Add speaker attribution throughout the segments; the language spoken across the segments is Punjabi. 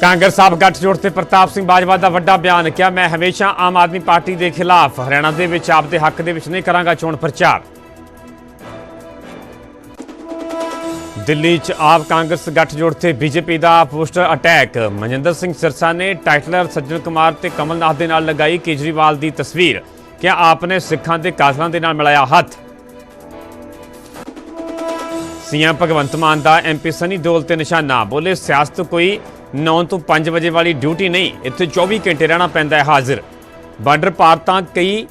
Speaker 1: ਕਾਂਗਰਸ ਆਪ ਗੱਠਜੋੜ ਤੇ ਪ੍ਰਤਾਪ ਸਿੰਘ ਬਾਜਵਾ ਦਾ ਵੱਡਾ ਬਿਆਨ ਕਿਹਾ, ਮੈਂ ਹਮੇਸ਼ਾ ਆਮ ਆਦਮੀ ਪਾਰਟੀ ਦੇ ਖਿਲਾਫ ਹਰਿਆਣਾ ਦੇ ਵਿੱਚ ਆਪ ਦੇ ਹੱਕ ਦੇ ਵਿੱਚ ਨਹੀਂ ਕਰਾਂਗਾ, ਚੋਣ ਪ੍ਰਚਾਰ। ਦਿੱਲੀ 'ਚ ਆਪ ਕਾਂਗਰਸ ਗੱਠਜੋੜ ਤੇ ਬੀਜੇਪੀ ਦਾ ਪੋਸਟਰ ਅਟੈਕ। ਮਨਜਿੰਦਰ ਸਿੰਘ ਸਿਰਸਾ ਨੇ ਟਾਈਟਲਰ ਸੱਜਣ ਕੁਮਾਰ ਤੇ ਕਮਲਨਾਥ ਦੇ ਨਾਲ ਲਗਾਈ ਕੇਜਰੀਵਾਲ ਦੀ ਤਸਵੀਰ। ਕਿਹਾ, ਆਪ ਨੇ ਸਿੱਖਾਂ ਦੇ ਕਾਤਲਾਂ ਦੇ ਨਾਲ ਮਿਲਾਇਆ ਹੱਥ। ਸੀਐਮ ਭਗਵੰਤ ਮਾਨ ਦਾ ਐਮਪੀ ਸਨੀ ਦਿਓਲ ਤੇ ਨਿਸ਼ਾਨਾ। ਬੋਲੇ, ਸਿਆਸਤ ਕੋਈ 9 ਤੋਂ 5 ਵਜੇ ਵਾਲੀ ਡਿਊਟੀ ਨਹੀਂ, ਇੱਥੇ 24 ਘੰਟੇ ਰਹਿਣਾ ਪੈਂਦਾ ਹੈ, ਹਾਜ਼ਰ। ਬਾਰਡਰ ਪਾਰ ਤਾਂ ਕਈ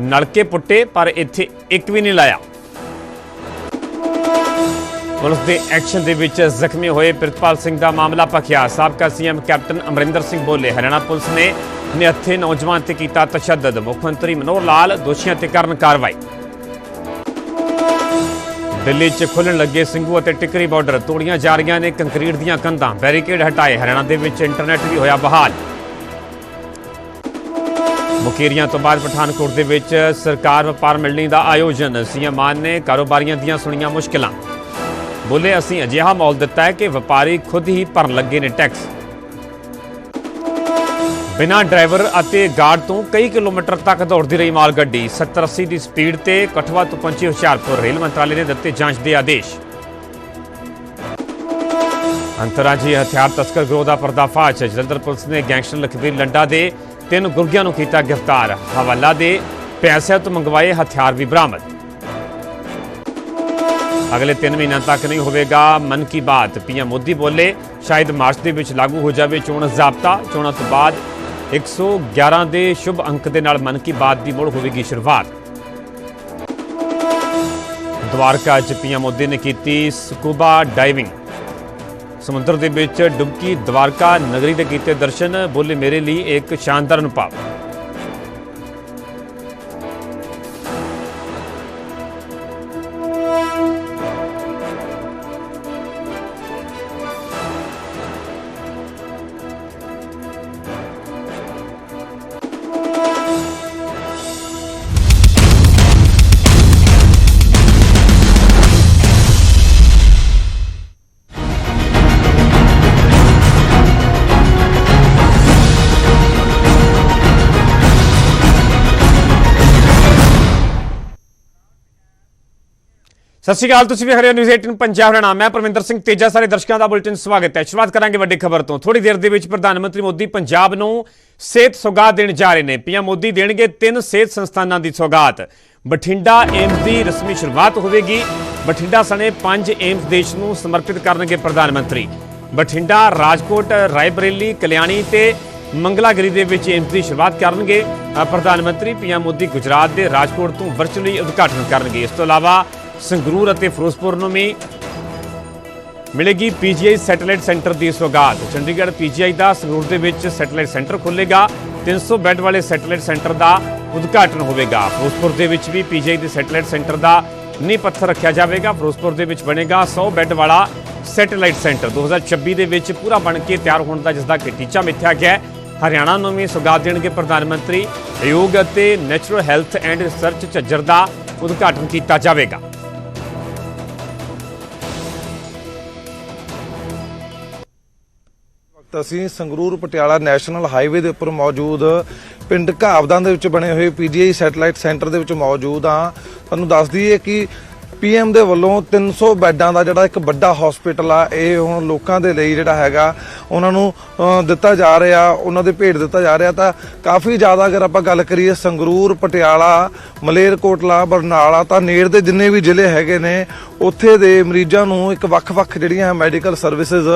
Speaker 1: ਨਲਕੇ ਪੁੱਟੇ, ਪਰ ਇੱਥੇ ਇੱਕ ਵੀ ਨਹੀਂ ਲਾਇਆ। ਪੁਲਿਸ ਦੇ ਐਕਸ਼ਨ ਦੇ ਵਿੱਚ ਜ਼ਖਮੀ ਹੋਏ ਪ੍ਰਿਤਪਾਲ ਸਿੰਘ ਦਾ ਮਾਮਲਾ ਭਖਿਆ। ਸਾਬਕਾ ਸੀਐਮ ਕੈਪਟਨ ਅਮਰਿੰਦਰ ਸਿੰਘ ਬੋਲੇ, ਹਰਿਆਣਾ ਪੁਲਿਸ ਨੇ ਨਿਹੱਥੇ ਨੌਜਵਾਨ ਤੇ ਕੀਤਾ ਤਸ਼ੱਦਦ। ਮੁੱਖ ਮੰਤਰੀ ਮਨੋਹਰ ਲਾਲ ਦੋਸ਼ੀਆਂ ਤੇ ਕਰਨ ਕਾਰਵਾਈ। ਦਿੱਲੀ 'ਚ ਖੁੱਲਣ ਲੱਗੇ ਸਿੰਘੂ ਅਤੇ ਟਿਕਰੀ ਬਾਰਡਰ ਤੋੜੀਆਂ ਜਾ ਰਹੀਆਂ ਨੇ, ਕੰਕਰੀਟ ਦੀਆਂ ਕੰਧਾਂ ਬੈਰੀਕੇਡ ਹਟਾਏ, ਹਰਿਆਣਾ ਦੇ ਵਿੱਚ ਇੰਟਰਨੈਟ ਵੀ ਹੋਇਆ ਬਹਾਲ। ਮੁਕੇਰੀਆਂ ਤੋਂ ਬਾਅਦ ਪਠਾਨਕੋਟ ਦੇ ਵਿੱਚ ਸਰਕਾਰ ਵਪਾਰ ਮਿਲਣੀ ਦਾ ਆਯੋਜਨ, ਸੀਐਮ ਮਾਨ ਨੇ ਕਾਰੋਬਾਰੀਆਂ ਦੀਆਂ ਸੁਣੀਆਂ ਮੁਸ਼ਕਲਾਂ। ਬੋਲੇ, ਅਸੀਂ ਅਜਿਹਾ ਮਾਹੌਲ ਦਿੱਤਾ ਹੈ ਕਿ ਵਪਾਰੀ ਖੁਦ ਹੀ ਭਰਨ ਲੱਗੇ ਨੇ ਟੈਕਸ ਬਿਨਾਂ ਡਰਾਈਵਰ ਅਤੇ ਗਾਰਡ ਤੋਂ ਕਈ ਕਿਲੋਮੀਟਰ ਤੱਕ ਦੌੜਦੀ ਰਹੀ ਮਾਲ ਗੱਡੀ 70 80 ਦੀ ਸਪੀਡ ਤੇ ਕਠਵਾ ਤੋਂ ਪਹੁੰਚੀ ਹੁਸ਼ਿਆਰਪੁਰ ਰੇਲ ਮੰਤਰਾਲੇ ਨੇ ਦਿੱਤੇ ਜਾਂਚ ਦੇ ਆਦੇਸ਼। ਅੰਤਰਰਾਜੀ ਹਥਿਆਰ ਤਸਕਰ ਗਰੋਹ ਦਾ ਪਰਦਾਫਾਸ਼। ਜਲੰਧਰ ਪੁਲਿਸ ਨੇ ਗੈਂਗਸਟਰ ਲਖਵੀਰ ਲੰਡਾ ਦੇ ਤਿੰਨ ਗੁਰਗਿਆਂ ਨੂੰ ਕੀਤਾ ਗ੍ਰਿਫਤਾਰ। ਹਵਾਲਾ ਦੇ ਪੈਸਿਆਂ ਤੋਂ ਮੰਗਵਾਏ ਹਥਿਆਰ ਵੀ ਬਰਾਮਦ। ਅਗਲੇ 3 ਮਹੀਨਿਆਂ ਤੱਕ ਨਹੀਂ ਹੋਵੇਗਾ, ਮਨ ਕੀ ਬਾਤ। ਪੀਐਮ ਮੋਦੀ ਬੋਲੇ, ਸ਼ਾਇਦ ਮਾਰਚ ਦੇ ਵਿੱਚ ਲਾਗੂ ਹੋ ਜਾਵੇ ਚੋਣ ਜ਼ਾਬਤਾ। ਚੋਣਾਂ ਤੋਂ ਬਾਅਦ 111 ਦੇ ਸ਼ੁਭ ਅੰਕ ਦੇ ਨਾਲ ਮਨ ਕੀ ਬਾਤ ਦੀ ਮੁੜ ਹੋਵੇਗੀ ਸ਼ੁਰੂਆਤ। ਦਵਾਰਕਾ 'ਚ ਪੀਐਮ ਮੋਦੀ ਨੇ ਕੀਤੀ ਸਕੂਬਾ ਡਾਈਵਿੰਗ। ਸਮੁੰਦਰ ਦੇ ਵਿੱਚ ਡੁਬਕੀ ਦਵਾਰਕਾ ਨਗਰੀ ਦੇ ਕੀਤੇ ਦਰਸ਼ਨ, ਬੋਲੇ ਮੇਰੇ ਲਈ ਇੱਕ ਸ਼ਾਨਦਾਰ ਅਨੁਭਵ। ਸਤਿ ਸ਼੍ਰੀ ਅਕਾਲ, ਤੁਸੀਂ ਵੀ ਹਰਿਆਣਾ ਨਿਊਜ਼ 18 ਪੰਜਾਬ ਦਾ ਨਾਮ ਹੈ। ਪਰਮਿੰਦਰ ਸਿੰਘ ਤੇਜਾ, ਸਾਰੇ ਦਰਸ਼ਕਾਂ ਦਾ ਬੁਲੇਟਿਨ ਸਵਾਗਤ ਹੈ। ਸ਼ੁਰੂਆਤ ਕਰਾਂਗੇ ਵੱਡੀ ਖਬਰ ਤੋਂ। ਥੋੜੀ ਦੇਰ ਦੇ ਵਿੱਚ ਪ੍ਰਧਾਨ ਮੰਤਰੀ ਮੋਦੀ ਪੰਜਾਬ ਨੂੰ ਸਿਹਤ ਸੌਗਾਤ ਦੇਣ ਜਾ ਰਹੇ ਨੇ। ਪੀਐਮ ਮੋਦੀ ਦੇਣਗੇ ਤਿੰਨ ਸਿਹਤ ਸੰਸਥਾਨਾਂ ਦੀ ਸੌਗਾਤ। ਬਠਿੰਡਾ, ਏਮਸ ਦੀ ਰਸਮੀ ਸ਼ੁਰੂਆਤ ਹੋਵੇਗੀ। ਬਠਿੰਡਾ ਸਣੇ ਪੰਜ ਏਮਸ ਦੇਸ਼ ਨੂੰ ਸਮਰਪਿਤ ਕਰਨਗੇ ਪ੍ਰਧਾਨ ਮੰਤਰੀ। ਬਠਿੰਡਾ, ਰਾਜਕੋਟ, ਰਾਏਬਰੇਲੀ, ਕਲਿਆਣੀ ਤੇ ਮੰਗਲਾਗਰੀ ਦੇ ਵਿੱਚ ਏਮਸ ਦੀ ਸ਼ੁਰੂਆਤ ਕਰਨਗੇ। ਪ੍ਰਧਾਨ ਮੰਤਰੀ ਪੀਐਮ ਮੋਦੀ ਗੁਜਰਾਤ ਦੇ ਰਾਜਕੋਟ ਤੋਂ ਵਰਚੁਅਲੀ ਉਦਘਾਟਨ ਕਰਨਗੇ। ਇਸ ਤੋਂ ਇਲਾਵਾ ਸੰਗਰੂਰ ਅਤੇ ਫਿਰੋਜ਼ਪੁਰ ਨੂੰ ਵੀ ਮਿਲੇਗੀ ਪੀਜੀਆਈ ਸੈਟੇਲਾਈਟ ਸੈਂਟਰ ਦੀ ਸੌਗਾਤ ਚੰਡੀਗੜ੍ਹ ਪੀਜੀਆਈ ਦਾ ਸੰਗਰੂਰ ਦੇ ਵਿੱਚ ਸੈਟੇਲਾਈਟ ਸੈਂਟਰ ਖੁੱਲੇਗਾ 300 ਬੈੱਡ ਵਾਲੇ ਸੈਟੇਲਾਈਟ ਸੈਂਟਰ ਦਾ ਉਦਘਾਟਨ ਹੋਵੇਗਾ। ਫਿਰੋਜ਼ਪੁਰ ਦੇ ਵਿੱਚ ਵੀ ਪੀਜੀਆਈ ਦੇ ਸੈਟੇਲਾਈਟ ਸੈਂਟਰ ਦਾ ਨੀਂਹ ਪੱਥਰ ਰੱਖਿਆ ਜਾਵੇਗਾ। ਫਿਰੋਜ਼ਪੁਰ ਦੇ ਵਿੱਚ ਬਣੇਗਾ 100 ਬੈੱਡ ਵਾਲਾ ਸੈਟੇਲਾਈਟ ਸੈਂਟਰ। 2026 ਦੇ ਵਿੱਚ ਪੂਰਾ ਬਣ ਕੇ ਤਿਆਰ ਹੋਣ ਦਾ ਜਿਸ ਦਾ ਕਿ ਟੀਚਾ ਮਿੱਥਿਆ ਗਿਆ ਹਰਿਆਣਾ ਨੂੰ ਵੀ ਸੌਗਾਤ ਦੇਣਗੇ ਪ੍ਰਧਾਨ ਮੰਤਰੀ। ਯੋਗ ਅਤੇ natural health and research Jhajjar ਦਾ ਉਦਘਾਟਨ ਕੀਤਾ ਜਾਵੇਗਾ।
Speaker 2: ਵਕਤ ਅਸੀਂ ਸੰਗਰੂਰ ਪਟਿਆਲਾ ਨੈਸ਼ਨਲ ਹਾਈਵੇ ਦੇ ਉੱਪਰ ਮੌਜੂਦ ਪਿੰਡ ਘਾਵਦਾਂ ਦੇ ਵਿੱਚ ਬਣੇ ਹੋਏ ਪੀਜੀਆਈ ਸੈਟੇਲਾਈਟ ਸੈਂਟਰ ਦੇ ਵਿੱਚ ਮੌਜੂਦ ਆ ਤੁਹਾਨੂੰ ਦੱਸ ਦਈਏ ਕਿ ਪੀਐਮ ਦੇ ਵੱਲੋਂ 300 ਬੈੱਡਾਂ ਦਾ ਜਿਹੜਾ ਇੱਕ ਵੱਡਾ ਹਸਪੀਟਲ ਆ, ਇਹ ਹੁਣ ਲੋਕਾਂ ਦੇ ਲਈ ਜਿਹੜਾ ਹੈਗਾ, ਉਹਨਾਂ ਨੂੰ ਦਿੱਤਾ ਜਾ ਰਿਹਾ, ਉਹਨਾਂ ਦੇ ਭੇਟ ਦਿੱਤਾ ਜਾ ਰਿਹਾ ਤਾਂ ਕਾਫੀ ਜ਼ਿਆਦਾ ਅਗਰ ਆਪਾਂ ਗੱਲ ਕਰੀਏ ਸੰਗਰੂਰ, ਪਟਿਆਲਾ, ਮਲੇਰਕੋਟਲਾ, ਬਰਨਾਲਾ ਤਾਂ ਨੇੜ ਦੇ ਜਿੰਨੇ ਵੀ ਜ਼ਿਲ੍ਹੇ ਹੈਗੇ ਨੇ, ਉੱਥੇ ਦੇ ਮਰੀਜ਼ਾਂ ਨੂੰ ਇੱਕ ਵੱਖ-ਵੱਖ ਜਿਹੜੀਆਂ ਮੈਡੀਕਲ ਸਰਵਿਸਿਜ਼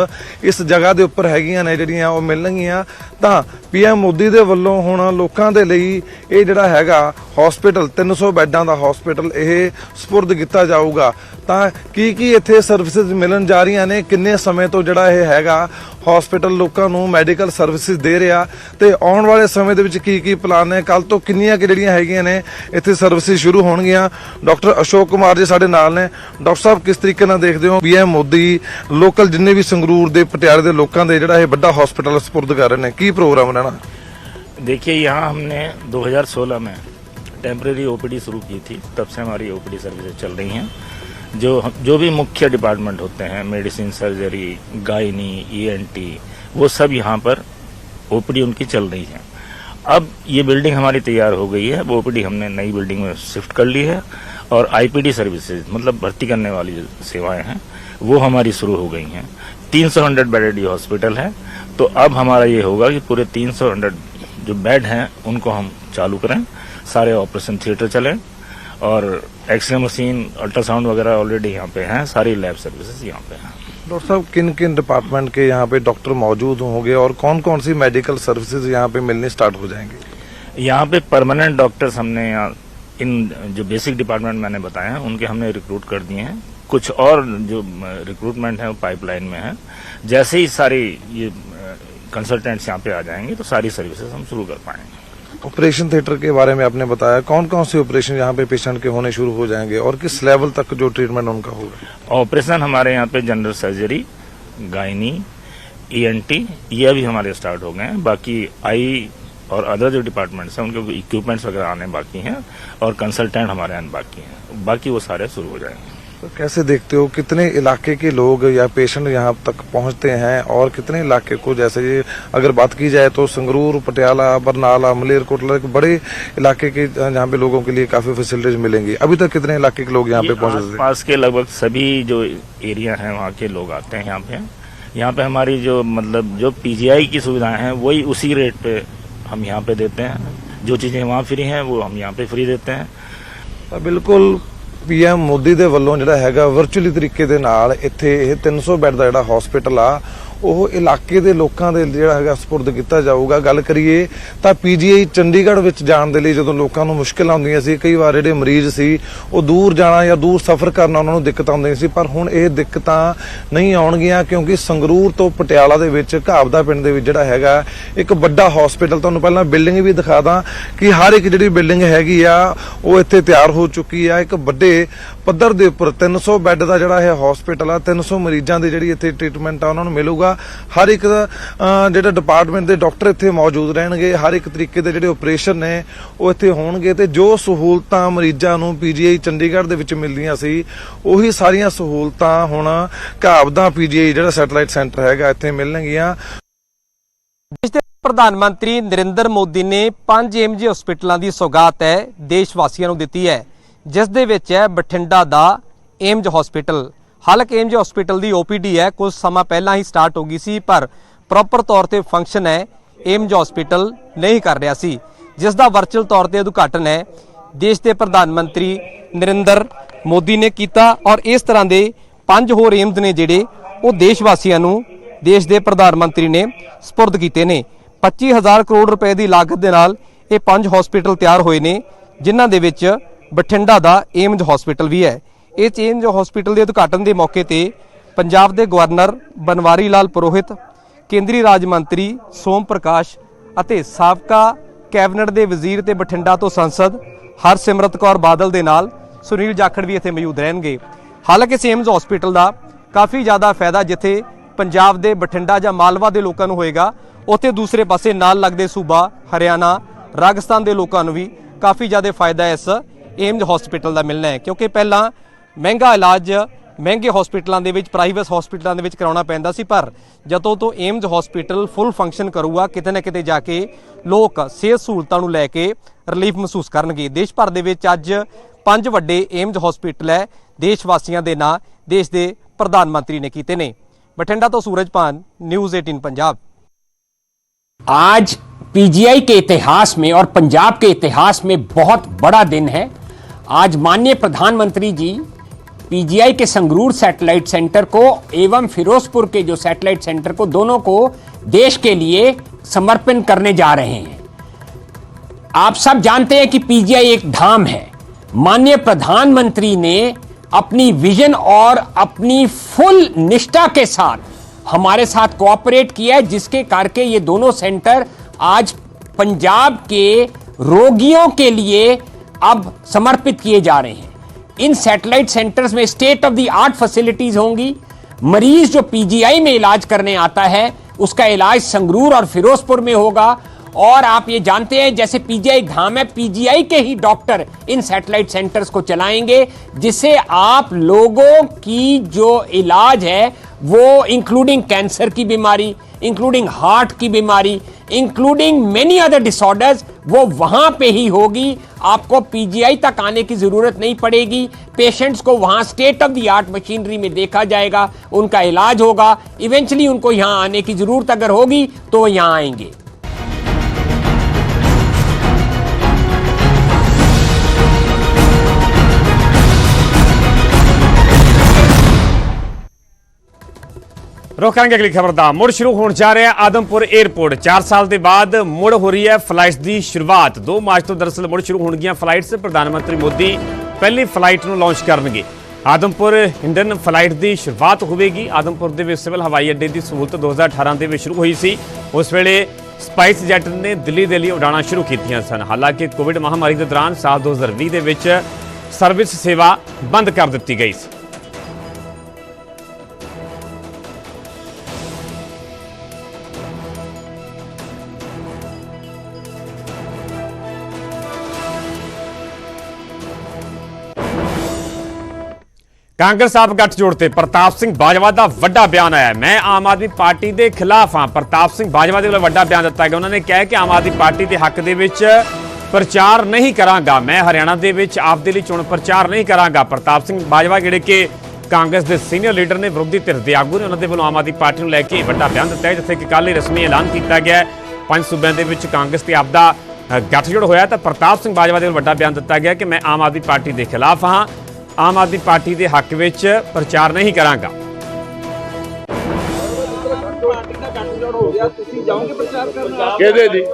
Speaker 2: ਇਸ ਜਗ੍ਹਾ ਦੇ ਉੱਪਰ ਹੈਗੀਆਂ ਨੇ ਜਿਹੜੀਆਂ ਉਹ ਮਿਲਣਗੀਆਂ। ਤਾਂ ਪੀਐਮ ਮੋਦੀ ਦੇ ਵੱਲੋਂ ਹੁਣ ਲੋਕਾਂ ਦੇ ਲਈ ਇਹ ਜਿਹੜਾ ਹੈਗਾ ਹਸਪੀਟਲ 300 ਬੈੱਡਾਂ ਦਾ ਹਸਪੀਟਲ ਇਹ ਸਪੁਰਦ ਕੀਤਾ ਜਾ ਜਾਊਗਾ ਤਾਂ ਕੀ ਕੀ ਇੱਥੇ ਸਰਵਿਸਿਜ਼ ਮਿਲਣ ਜਾ ਰਹੀਆਂ ਨੇ ਕਿੰਨੇ ਸਮੇਂ ਤੋਂ ਜਿਹੜਾ ਇਹ ਹੈਗਾ ਹਸਪੀਟਲ ਲੋਕਾਂ ਨੂੰ ਮੈਡੀਕਲ ਸਰਵਿਸਿਜ਼ ਦੇ ਰਿਹਾ ਤੇ ਆਉਣ ਵਾਲੇ ਸਮੇਂ ਦੇ ਵਿੱਚ ਕੀ ਕੀ ਪਲਾਨ ਨੇ ਕੱਲ ਤੋਂ ਕਿੰਨੀਆਂ ਕਿ ਜਿਹੜੀਆਂ ਹੈਗੀਆਂ ਨੇ ਇੱਥੇ ਸਰਵਿਸਿਜ਼ ਸ਼ੁਰੂ ਹੋਣਗੀਆਂ ਡਾਕਟਰ ਅਸ਼ੋਕ ਕੁਮਾਰ ਜੀ ਸਾਡੇ ਨਾਲ ਨੇ ਡਾਕਟਰ ਸਾਹਿਬ ਕਿਸ ਤਰੀਕੇ ਨਾਲ ਦੇਖਦੇ ਹੋ ਪੀਐਮ ਮੋਦੀ ਲੋਕਲ ਜਿੰਨੇ ਵੀ ਸੰਗਰੂਰ ਦੇ ਪਟਿਆਲੇ ਦੇ ਲੋਕਾਂ ਦੇ ਜਿਹੜਾ ਇਹ ਵੱਡਾ ਹਸਪੀਟਲ ਸਪੁਰਦ ਕਰ ਰਹੇ ਨੇ ਕੀ ਪ੍ਰੋਗਰਾਮ ਰਹਿਣਾ
Speaker 3: देखिए यहाँ हमने 2016 में टेम्परेरी ओपीडी शुरू की थी, तब से हमारी ओपीडी सर्विसेज़ चल रही हैं। जो जो भी मुख्य डिपार्टमेंट होते हैं मेडिसिन सर्जरी गायनी ईएनटी वो सब यहाँ पर ओपीडी उनकी चल रही है। अब ये बिल्डिंग हमारी तैयार हो गई है, वो ओपीडी हमने नई बिल्डिंग में शिफ्ट कर ली है और आईपीडी सर्विसेज़ मतलब भर्ती करने वाली जो सेवाएँ हैं, वो हमारी शुरू हो गई हैं। 300 सौ हंड्रेड बेडेड ये हॉस्पिटल है तो अब हमारा ये होगा कि पूरे 300 सौ हंड्रेड जो बेड हैं, उनको हम चालू करें। सारे ऑपरेशन थिएटर चले और एक्सरे मशीन अल्ट्रासाउंड वगैरह ऑलरेडी यहाँ पे हैं सारी लैब सर्विसेज़ यहाँ पे हैं।
Speaker 2: डॉक्टर साहब किन किन डिपार्टमेंट के यहाँ पे डॉक्टर मौजूद होंगे और कौन कौन सी मेडिकल सर्विसेज़ यहाँ पे मिलने स्टार्ट हो जाएँगे?
Speaker 3: यहाँ पे परमानेंट डॉक्टर्स हमने यहाँ इन जो बेसिक डिपार्टमेंट मैंने बताए हैं उनके हमने रिक्रूट कर दिए हैं। कुछ और जो रिक्रूटमेंट है वो पाइपलाइन में है। जैसे ही सारी ये कंसल्टेंट्स यहाँ पे आ जाएँगे तो सारी सर्विसेज़ हम शुरू कर पाएँगे।
Speaker 2: ऑपरेशन थिएटर के बारे में आपने बताया। कौन कौन से ऑपरेशन यहाँ पे पेशेंट के होने शुरू हो जाएँगे और किस लेवल तक जो ट्रीटमेंट उनका होगा?
Speaker 3: ऑपरेशन हमारे यहाँ पे जनरल सर्जरी, गायनी ईएनटी ये भी हमारे स्टार्ट हो गए हैं। बाकी आई और अदर जो डिपार्टमेंट्स हैं, उनके इक्विपमेंट्स वगैरह आने बाकी हैं और कंसल्टेंट हमारे आने बाकी हैं। बाकी वो सारे शुरू हो जाएँगे।
Speaker 2: तो कैसे देखते हो? कितने इलाके के लोग या पेशेंट यहाँ तक पहुँचते हैं और कितने इलाके को जैसे ये अगर बात की जाए तो संगरूर पटियाला बरनाला मलेरकोटला बड़े इलाके के जहाँ पे लोगों के लिए काफ़ी फैसिलिटीज़ मिलेंगी। अभी तक कितने इलाके के लोग यहाँ पे पहुँचे
Speaker 3: पास के लगभग सभी जो एरिया है वहाँ के लोग आते हैं यहाँ पे। यहाँ पे हमारी जो मतलब जो पीजीआई की सुविधाएँ हैं वही उसी रेट पे हम यहाँ पे देते हैं। जो चीज़ें वहाँ फ्री हैं वो हम यहाँ पे फ्री देते हैं
Speaker 2: हाँ, बिल्कुल। ਪੀਐਮ ਮੋਦੀ ਦੇ ਵੱਲੋਂ ਜਿਹੜਾ ਹੈਗਾ ਵਰਚੁਅਲੀ ਤਰੀਕੇ ਦੇ ਨਾਲ ਇੱਥੇ ਇਹ 300 ਬੈੱਡ ਦਾ ਜਿਹੜਾ ਹਸਪੀਟਲ ਆ ਉਹ ਇਲਾਕੇ ਦੇ ਲੋਕਾਂ ਦੇ ਜਿਹੜਾ ਹੈਗਾ ਸਪੁਰਦ ਕੀਤਾ ਜਾਊਗਾ। ਗੱਲ ਕਰੀਏ ਤਾਂ ਪੀਜੀਆਈ ਚੰਡੀਗੜ੍ਹ ਵਿੱਚ ਜਾਣ ਦੇ ਲਈ ਜਦੋਂ ਲੋਕਾਂ ਨੂੰ ਮੁਸ਼ਕਲ ਆਉਂਦੀਆਂ ਸੀ, ਕਈ ਵਾਰ ਜਿਹੜੇ ਮਰੀਜ਼ ਸੀ, ਉਹ ਦੂਰ ਜਾਣਾ ਜਾਂ ਦੂਰ ਸਫ਼ਰ ਕਰਨਾ ਉਹਨਾਂ ਨੂੰ ਦਿੱਕਤ ਆਉਂਦੀ ਸੀ, ਪਰ ਹੁਣ ਇਹ ਦਿੱਕਤਾਂ ਨਹੀਂ ਆਉਣਗੀਆਂ ਕਿਉਂਕਿ ਸੰਗਰੂਰ ਤੋਂ ਪਟਿਆਲਾ ਦੇ ਵਿੱਚ, ਘਾਬਦਾ ਪਿੰਡ ਦੇ ਵਿੱਚ ਜਿਹੜਾ ਹੈਗਾ, ਇੱਕ ਵੱਡਾ ਹਸਪੀਟਲ ਤੁਹਾਨੂੰ ਪਹਿਲਾਂ ਬਿਲਡਿੰਗ ਵੀ ਦਿਖਾ ਦਾਂ ਕਿ ਹਰ ਇੱਕ ਜਿਹੜੀ ਬਿਲਡਿੰਗ ਹੈਗੀ ਆ, ਉਹ ਇੱਥੇ ਤਿਆਰ ਹੋ ਚੁੱਕੀ ਆ। ਇੱਕ ਵੱਡੇ ਪੱਧਰ ਦੇ ਉੱਪਰ 300 ਬੈੱਡ ਦਾ ਜਿਹੜਾ ਇਹ ਹਸਪੀਟਲ ਆ 300 ਮਰੀਜ਼ਾਂ ਦੀ ਜਿਹੜੀ ਇੱਥੇ ਟ੍ਰੀਟਮੈਂਟ ਆ, ਉਹਨਾਂ ਨੂੰ ਮਿਲੂਗਾ। ਹਰ ਇੱਕ ਜਿਹੜਾ ਡਿਪਾਰਟਮੈਂਟ ਦੇ ਡਾਕਟਰ ਇੱਥੇ ਮੌਜੂਦ ਰਹਿਣਗੇ, ਹਰ ਇੱਕ ਤਰੀਕੇ ਦੇ ਜਿਹੜੇ ਆਪਰੇਸ਼ਨ ਨੇ, ਉਹ ਇੱਥੇ ਹੋਣਗੇ ਤੇ ਜੋ ਸਹੂਲਤਾਂ ਮਰੀਜ਼ਾਂ ਨੂੰ ਪੀਜੀਆਈ ਚੰਡੀਗੜ੍ਹ ਦੇ ਵਿੱਚ ਮਿਲਦੀਆਂ ਸੀ, ਉਹੀ ਸਾਰੀਆਂ ਸਹੂਲਤਾਂ ਹੁਣ ਘਾਬਦਾ ਪੀਜੀਆਈ ਜਿਹੜਾ ਸੈਟੇਲਾਈਟ ਸੈਂਟਰ ਹੈਗਾ, ਇੱਥੇ ਮਿਲਣਗੀਆਂ।
Speaker 4: ਪ੍ਰਧਾਨ ਮੰਤਰੀ ਨਰਿੰਦਰ ਮੋਦੀ ਨੇ ਪੰਜ ਏਮਜੀ ਹਸਪੀਟਲਾਂ ਦੀ ਸੌਗਾਤ ਹੈ ਦੇਸ਼ ਵਾਸੀਆਂ ਨੂੰ ਦਿੱਤੀ ਹੈ। ਜਿਸ ਦੇ ਵਿੱਚ ਹੈ ਬਠਿੰਡਾ ਦਾ ਏਮਜ ਹਸਪੀਟਲ ਹਾਲਾਂਕਿ ਏਮਜ ਹਸਪੀਟਲ ਦੀ ਓਪੀਡੀ ਹੈ, ਕੁਝ ਸਮਾਂ ਪਹਿਲਾਂ ਹੀ ਸਟਾਰਟ ਹੋ ਗਈ ਸੀ, ਪਰ ਪ੍ਰੋਪਰ ਤੌਰ ਤੇ ਫੰਕਸ਼ਨ ਹੈ, ਏਮਜ ਹਸਪੀਟਲ ਨਹੀਂ ਕਰ ਰਿਹਾ ਸੀ। ਜਿਸ ਦਾ ਵਰਚੁਅਲ ਤੌਰ ਤੇ ਉਦਘਾਟਨ ਹੈ, ਦੇਸ਼ ਦੇ ਪ੍ਰਧਾਨ ਮੰਤਰੀ ਨਰਿੰਦਰ ਮੋਦੀ ਨੇ ਕੀਤਾ ਔਰ ਇਸ ਤਰ੍ਹਾਂ ਦੇ ਪੰਜ ਹੋਰ ਏਮਜ਼ ਨੇ ਜਿਹੜੇ ਉਹ ਦੇਸ਼ ਵਾਸੀਆਂ ਨੂੰ ਦੇਸ਼ ਦੇ ਪ੍ਰਧਾਨ ਮੰਤਰੀ ਨੇ ਸਪੁਰਦ ਕੀਤੇ ਨੇ। 25000 ਕਰੋੜ ਰੁਪਏ ਦੀ ਲਾਗਤ ਦੇ ਨਾਲ ਇਹ ਪੰਜ ਹਸਪੀਟਲ ਤਿਆਰ ਹੋਏ ਨੇ, ਜਿਨ੍ਹਾਂ ਦੇ ਵਿੱਚ ਬਠਿੰਡਾ ਦਾ ਏਮਜ ਹਸਪੀਟਲ ਵੀ ਹੈ। ਇਸ ਏਮਜ ਹਸਪੀਟਲ ਦੇ ਉਦਘਾਟਨ ਦੇ ਮੌਕੇ ਤੇ ਪੰਜਾਬ ਦੇ ਗਵਰਨਰ ਬਨਵਾਰੀ ਲਾਲ ਪੁਰੋਹਿਤ, ਕੇਂਦਰੀ ਰਾਜ ਮੰਤਰੀ ਸੋਮ ਪ੍ਰਕਾਸ਼ ਅਤੇ ਸਾਬਕਾ ਕੈਬਨਿਟ ਦੇ ਵਜ਼ੀਰ ਤੇ ਬਠਿੰਡਾ ਤੋਂ ਸੰਸਦ ਹਰਸਿਮਰਤ ਕੌਰ ਬਾਦਲ ਦੇ ਨਾਲ ਸੁਨੀਲ ਜਾਖੜ ਵੀ ਇੱਥੇ ਮੌਜੂਦ ਰਹਿਣਗੇ। ਹਾਲਾਂਕਿ ਸੇਮਜ਼ ਹਸਪੀਟਲ ਦਾ ਕਾਫੀ ਜ਼ਿਆਦਾ ਫਾਇਦਾ ਜਿੱਥੇ ਪੰਜਾਬ ਦੇ ਬਠਿੰਡਾ ਜਾਂ ਮਾਲਵਾ ਦੇ ਲੋਕਾਂ ਨੂੰ ਹੋਏਗਾ, ਉੱਥੇ ਦੂਸਰੇ ਪਾਸੇ ਨਾਲ ਲੱਗਦੇ ਸੂਬਾ ਹਰਿਆਣਾ, ਰਾਜਸਥਾਨ ਦੇ ਲੋਕਾਂ ਨੂੰ ਵੀ ਕਾਫੀ ਜ਼ਿਆਦਾ ਫਾਇਦਾ ਇਸ ਏਮਜ਼ ਹਸਪੀਟਲ ਦਾ ਮਿਲਣਾ ਹੈ ਕਿਉਂਕਿ ਪਹਿਲਾਂ ਮਹਿੰਗਾ ਇਲਾਜ ਮਹਿੰਗੇ ਹਸਪੀਟਲਾਂ ਦੇ ਵਿੱਚ ਪ੍ਰਾਈਵੇਟ ਹਸਪੀਟਲਾਂ ਦੇ ਵਿੱਚ ਕਰਾਉਣਾ ਪੈਂਦਾ ਸੀ ਪਰ ਜਦੋਂ ਤੋਂ ਏਮਜ਼ ਹਸਪੀਟਲ ਫੁੱਲ ਫੰਕਸ਼ਨ ਕਰੂਗਾ ਕਿਤੇ ਨਾ ਕਿਤੇ ਜਾ ਕੇ ਲੋਕ ਸਿਹਤ ਸਹੂਲਤਾਂ ਨੂੰ ਲੈ ਕੇ ਰਿਲੀਫ ਮਹਿਸੂਸ ਕਰਨਗੇ ਦੇਸ਼ ਭਰ ਦੇ ਵਿੱਚ ਅੱਜ ਪੰਜ ਵੱਡੇ ਏਮਜ਼ ਹਸਪੀਟਲ ਹੈ ਦੇਸ਼ ਵਾਸੀਆਂ ਦੇ ਨਾਂ ਦੇਸ਼ ਦੇ ਪ੍ਰਧਾਨ ਮੰਤਰੀ ਨੇ ਕੀਤੇ ਨੇ ਬਠਿੰਡਾ ਤੋਂ ਸੂਰਜਪਾਨ ਨਿਊਜ਼ 18 ਪੰਜਾਬ
Speaker 5: आज पीजीआई के इतिहास में और पंजाब के इतिहास में बहुत बड़ा दिन है आज माननीय प्रधानमंत्री जी पीजीआई के संगरूर सैटेलाइट सेंटर को एवं फिरोजपुर के जो सैटेलाइट सेंटर को दोनों को देश के लिए समर्पण करने जा रहे हैं। आप सब जानते हैं कि पीजीआई एक धाम है। माननीय प्रधानमंत्री ने अपनी विजन और अपनी फुल निष्ठा के साथ हमारे साथ कोऑपरेट किया है, जिसके करके ये दोनों सेंटर आज पंजाब के रोगियों के लिए अब समर्पित किए जा रहे हैं। इन सैटेलाइट सेंटर्स में state of the art facilities होंगी। मरीज़ जो पीजीआई में इलाज करने आता है, उसका इलाज संगरूर और फिरोजपुर में होगा। और आप ये जानते हैं, जैसे पीजीआई धाम है, पीजीआई के ही डॉक्टर इन सैटेलाइट सेंटर्स को चलाएँगे, जिससे आप लोगों की जो इलाज है, वो इंक्लूडिंग कैंसर की बीमारी इंक्लूडिंग हार्ट की बीमारी इंक्लूडिंग मेनी अदर डिसऑर्डर्स वो वहाँ पे ही होगी। आपको पीजीआई तक आने की ज़रूरत नहीं पड़ेगी। पेशेंट्स को वहाँ state of the art machinery में देखा जाएगा, उनका इलाज होगा। इवेंचुअली उनको यहाँ आने की ज़रूरत अगर होगी तो यहाँ आएँगे।
Speaker 1: ਰੁਕ ਕਰਾਂਗੇ ਅਗਲੀ ਖਬਰ ਦਾ। ਮੁੜ ਸ਼ੁਰੂ ਹੋਣ ਜਾ ਰਿਹਾ ਆਦਮਪੁਰ 에ਅਰਪੋਰਟ 4 ਸਾਲ ਦੇ ਬਾਅਦ ਮੁੜ ਹੋ ਰਹੀ ਹੈ ਫਲਾਈਟਸ ਦੀ ਸ਼ੁਰੂਆਤ। 2 ਮਾਰਚ ਤੋਂ ਦਰਅਸਲ ਮੁੜ ਸ਼ੁਰੂ ਹੋਣਗੀਆਂ ਫਲਾਈਟਸ। ਪ੍ਰਧਾਨ ਮੰਤਰੀ ਮੋਦੀ ਪਹਿਲੀ ਫਲਾਈਟ ਨੂੰ ਲਾਂਚ ਕਰਨਗੇ। ਆਦਮਪੁਰ ਇੰਡੀਅਨ ਫਲਾਈਟ ਦੀ ਸ਼ੁਰੂਆਤ ਹੋਵੇਗੀ। ਆਦਮਪੁਰ ਦੇ ਵਿੱਚ ਸਿਵਲ ਹਵਾਈ ਅੱਡੇ ਦੀ ਸਹੂਲਤ 2018 ਦੇ ਵਿੱਚ ਸ਼ੁਰੂ ਹੋਈ ਸੀ। ਉਸ ਵੇਲੇ ਸਪਾਈਸ ਜੈਟ ਨੇ ਦਿੱਲੀ ਦੇ ਲਈ ਉਡਾਣਾਂ ਸ਼ੁਰੂ ਕੀਤੀਆਂ ਸਨ। ਹਾਲਾਂਕਿ ਕੋਵਿਡ ਮਹਾਮਾਰੀ ਦੇ ਦੌਰਾਨ ਸਾਲ 2020 ਦੇ ਵਿੱਚ ਸਰਵਿਸ ਸੇਵਾ ਬੰਦ ਕਰ ਦਿੱਤੀ ਗਈ ਸੀ। ਕਾਂਗਰਸ ਆਪ ਗੱਠਜੋੜ ਤੇ ਪ੍ਰਤਾਪ ਸਿੰਘ ਬਾਜਵਾ ਦਾ ਵੱਡਾ ਬਿਆਨ ਆਇਆ। ਮੈਂ ਆਮ ਆਦਮੀ ਪਾਰਟੀ ਦੇ ਖਿਲਾਫ ਹਾਂ। ਪ੍ਰਤਾਪ ਸਿੰਘ ਬਾਜਵਾ ਦੇ ਵੱਲੋਂ ਵੱਡਾ ਬਿਆਨ ਦਿੱਤਾ ਗਿਆ। ਉਹਨਾਂ ਨੇ ਕਿਹਾ ਕਿ ਆਮ ਆਦਮੀ ਪਾਰਟੀ ਦੇ ਹੱਕ ਦੇ ਵਿੱਚ ਪ੍ਰਚਾਰ ਨਹੀਂ ਕਰਾਂਗਾ। ਮੈਂ ਹਰਿਆਣਾ ਦੇ ਵਿੱਚ ਆਪ ਦੇ ਲਈ ਚੋਣ ਪ੍ਰਚਾਰ ਨਹੀਂ ਕਰਾਂਗਾ। ਪ੍ਰਤਾਪ ਸਿੰਘ ਬਾਜਵਾ ਜਿਹੜੇ ਕਿ ਕਾਂਗਰਸ ਦੇ ਸੀਨੀਅਰ ਲੀਡਰ ਨੇ, ਵਿਰੋਧੀ ਧਿਰ ਦੇ ਆਗੂ ਨੇ, ਉਹਨਾਂ ਦੇ ਵੱਲੋਂ ਆਮ ਆਦਮੀ ਪਾਰਟੀ ਨੂੰ ਲੈ ਕੇ ਵੱਡਾ ਬਿਆਨ ਦਿੱਤਾ ਹੈ, ਜਿੱਥੇ ਕਿ ਕੱਲ੍ਹ ਹੀ ਰਸਮੀ ਐਲਾਨ ਕੀਤਾ ਗਿਆ ਪੰਜ ਸੂਬਿਆਂ ਦੇ ਵਿੱਚ ਕਾਂਗਰਸ ਤੇ ਆਪ ਦਾ ਗੱਠਜੋੜ ਹੋਇਆ ਤਾਂ ਪ੍ਰਤਾਪ ਸਿੰਘ ਬਾਜਵਾ ਦੇ ਵੱਲੋਂ ਵੱਡਾ ਬਿਆਨ ਦਿੱਤਾ ਗਿਆ ਕਿ ਮੈਂ ਆਮ ਆਦਮੀ ਪਾਰਟੀ ਦੇ ਖਿਲਾਫ ਹਾਂ। ਆਮ ਆਦਮੀ ਪਾਰਟੀ ਦੇ ਹੱਕ ਵਿੱਚ ਪ੍ਰਚਾਰ ਨਹੀਂ ਕਰਾਂਗਾ।
Speaker 6: ਕਿਹਦੇ ਦੀ?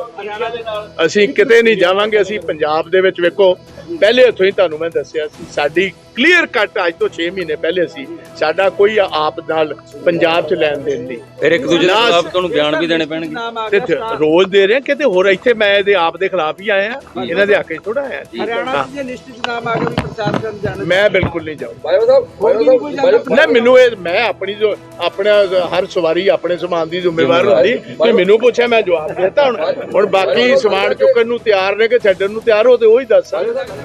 Speaker 6: ਅਸੀਂ ਕਿਤੇ ਨਹੀਂ ਜਾਵਾਂਗੇ, ਅਸੀਂ ਪੰਜਾਬ ਦੇ ਵਿੱਚ ਵੇਖੋ। ਪਹਿਲੇ ਹੱਥੋਂ ਹੀ ਤੁਹਾਨੂੰ ਮੈਂ ਦੱਸਿਆ ਸੀ, ਸਾਡੀ ਕਲੀਅਰ ਕੱਟ ਅੱਜ ਤੋਂ 6 ਮਹੀਨੇ ਪਹਿਲੇ ਸੀ। ਸਾਡਾ ਕੋਈ ਆਪ ਨਾਲ ਪੰਜਾਬ 'ਚ ਲੈਣ ਦੇਣ ਨਹੀਂ।
Speaker 7: ਫਿਰ ਇੱਕ ਦੂਜੇ ਦੇ ਖਿਲਾਫ ਤੁਹਾਨੂੰ ਬਿਆਨ ਵੀ ਦੇਣੇ ਪੈਣਗੇ।
Speaker 6: ਤੇ ਰੋਜ਼ ਦੇ ਰਹੇ ਆ, ਕਿਤੇ ਹੋਰ ਇੱਥੇ ਮੈਂ ਇਹਦੇ ਆਪ ਦੇ ਖਿਲਾਫ ਹੀ ਆਇਆ। ਇਹਨਾਂ ਦੇ ਹੱਕ 'ਚ ਥੋੜਾ ਆਇਆ। ਹਰਿਆਣਾ ਦੀ ਲਿਸਟ 'ਚ ਨਾਮ ਆ ਗਿਆ ਵੀ ਪ੍ਰਚਾਰ ਕਰਨ ਜਾਣਾ। ਮੈਂ ਬਿਲਕੁਲ ਨਹੀਂ ਜਾਊਂਗਾ। ਨਾ ਮੈਨੂੰ ਇਹ ਮੈਂ ਆਪਣੀ ਜੋ ਆਪਣਾ ਹਰ ਸਵਾਰੀ ਆਪਣੇ ਸਮਾਨ ਦੀ ਜ਼ਿੰਮੇਵਾਰ ਹੁੰਦੀ। ਜੇ ਮੈਨੂੰ ਪੁੱਛਿਆ ਮੈਂ ਜਵਾਬ ਦੇਤਾ ਹੁਣ। ਹੁਣ ਬਾਕੀ ਸਮਾਨ ਚੁੱਕਣ ਨੂੰ ਤਿਆਰ ਨੇ ਕਿ ਛੱਡਣ ਨੂੰ ਤਿਆਰ ਹੋ ਤੇ ਉਹ ਹੀ ਦੱਸ ਸਕਦਾ।